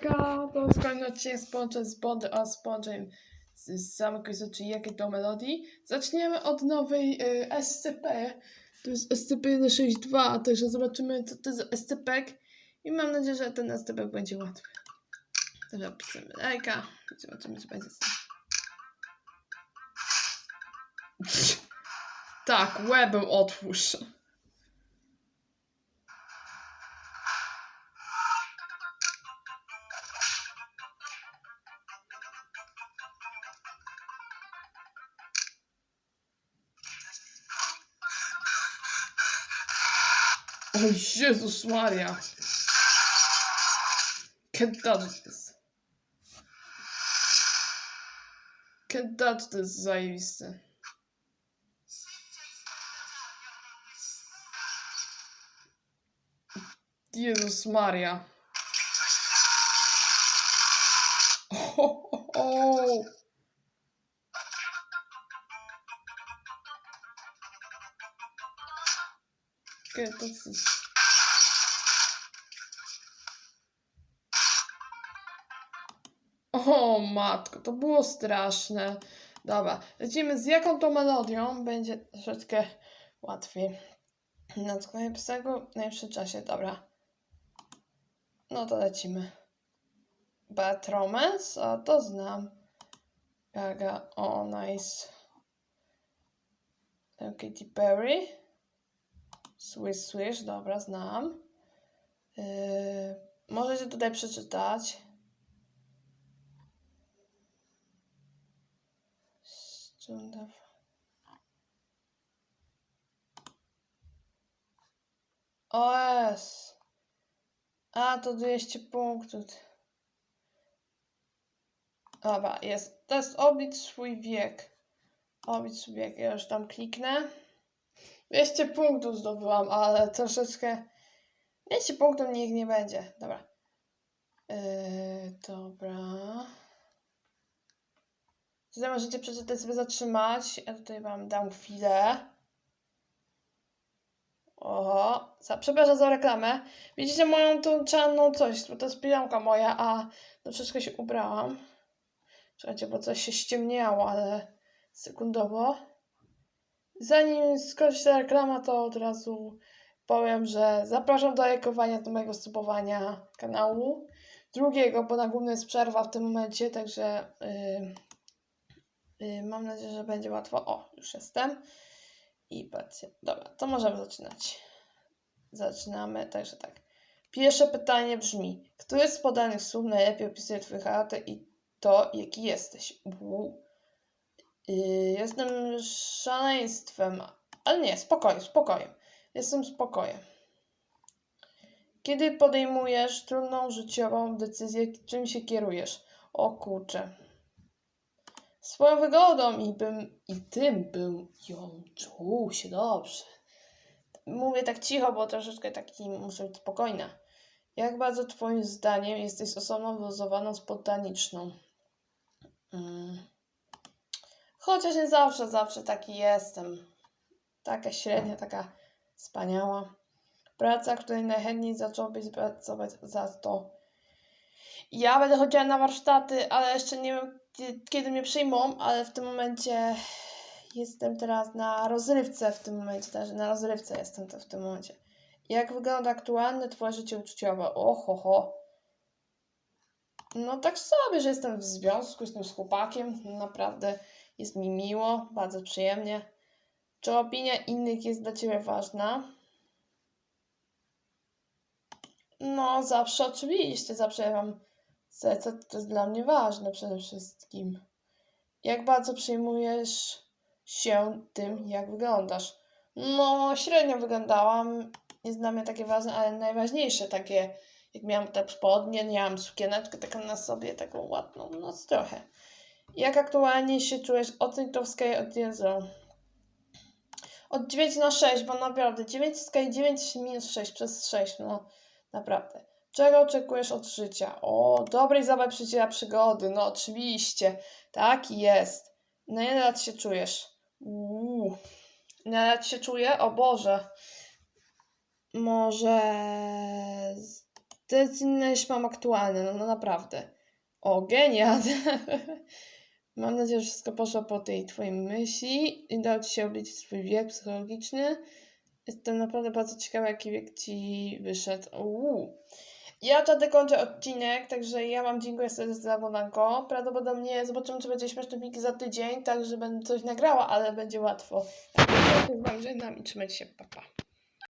Hejka, to jest kolejny odcinek Sponge z Bondy a Sponge'em z samych rzeczy, jakie to melodii. Zaczniemy od nowej y, SCP. To jest SCP-162, także zobaczymy co to jest SCP i mam nadzieję, że ten SCP będzie łatwy. Także pisemy lajka i zobaczymy co będzie z. Tak, łebem otwórz. O Jezus Maria. Can't touch this. Can't touch this, zajebiste. Jezus Maria. O, o, o. O matko, to było straszne. Dobra, lecimy z jaką to melodią będzie troszeczkę łatwiej. Na sklepie psego w najlepszym czasie, dobra. No to lecimy. Bad Romance, a to znam. Gaga, o nice. Katy Perry. Swish Swish, dobra, znam. Yy, możecie tutaj przeczytać. Stunda. OS. A, to 200 punktów. Dobra, jest. To jest obić swój wiek. Swój wiek. Ja już tam kliknę. 200 punktów zdobyłam, ale troszeczkę... 200 punktów niech nie będzie. Dobra. Yy, dobra. Tutaj możecie przeczytać sobie zatrzymać. Ja tutaj wam dam chwilę. Oho, za, przepraszam za reklamę. Widzicie moją tą czarną coś, bo to jest piżamka moja, a troszeczkę się ubrałam. Czekajcie, bo coś się ściemniało, ale sekundowo. Zanim skończy się reklama, to od razu powiem, że zapraszam do lajkowania, do mojego subowania kanału. Drugiego, bo na głównym jest przerwa w tym momencie, także yy, yy, mam nadzieję, że będzie łatwo. O, już jestem. I patrzcie. Dobra, to możemy zaczynać. Zaczynamy, także tak. Pierwsze pytanie brzmi: Który z podanych słów najlepiej opisuje Twój charakter i to, jaki jesteś? U. Yy, jestem szaleństwem, ale nie, spokojem, spokojem. Jestem spokojem. Kiedy podejmujesz trudną życiową decyzję, czym się kierujesz? O kurczę. Swoją wygodą i bym i tym bym ją czuł się dobrze. Mówię tak cicho, bo troszeczkę taki muszę być spokojna. Jak bardzo twoim zdaniem jesteś osobą wyluzowaną, spontaniczną? Mm. Chociaż nie zawsze, zawsze taki jestem. Taka średnia, taka wspaniała. Praca, której najchętniej zacząłbyś pracować za to. Ja będę chodziła na warsztaty, ale jeszcze nie wiem kie- kiedy mnie przyjmą, ale w tym momencie jestem teraz na rozrywce w tym momencie, także na rozrywce jestem to w tym momencie. Jak wygląda aktualne twoje życie uczuciowe? Oho, ho. No tak sobie, że jestem w związku, jestem z chłopakiem, naprawdę jest mi miło, bardzo przyjemnie. Czy opinia innych jest dla Ciebie ważna? No, zawsze oczywiście, zawsze ja Wam serce to jest dla mnie ważne przede wszystkim. Jak bardzo przejmujesz się tym, jak wyglądasz? No, średnio wyglądałam. Jest dla mnie takie ważne, ale najważniejsze takie, jak miałam te spodnie, miałam sukieneczkę taką na sobie, taką ładną, no trochę. Jak aktualnie się czujesz? Oceń to od 1 Od 9 na 6, bo naprawdę 9 w skali 9 minus 6 przez 6, no naprawdę. Czego oczekujesz od życia? O, dobrej zabawy przyjścia przygody. No oczywiście. Tak jest. Na ile lat się czujesz? Uuu. Na lat się czuję? O Boże. Może... To jest inne niż mam aktualne, no, no naprawdę. O, genial! Mam nadzieję, że wszystko poszło po tej twojej myśli i udało ci się obliczyć swój wiek psychologiczny. Jestem naprawdę bardzo ciekawa, jaki wiek ci wyszedł. Uuu. Ja wtedy kończę odcinek, także ja wam dziękuję serdecznie za oglądanko. Prawdopodobnie zobaczymy, czy będzie śmieszny filmik za tydzień, tak że będę coś nagrała, ale będzie łatwo. Wami żegnam i trzymajcie się, pa pa.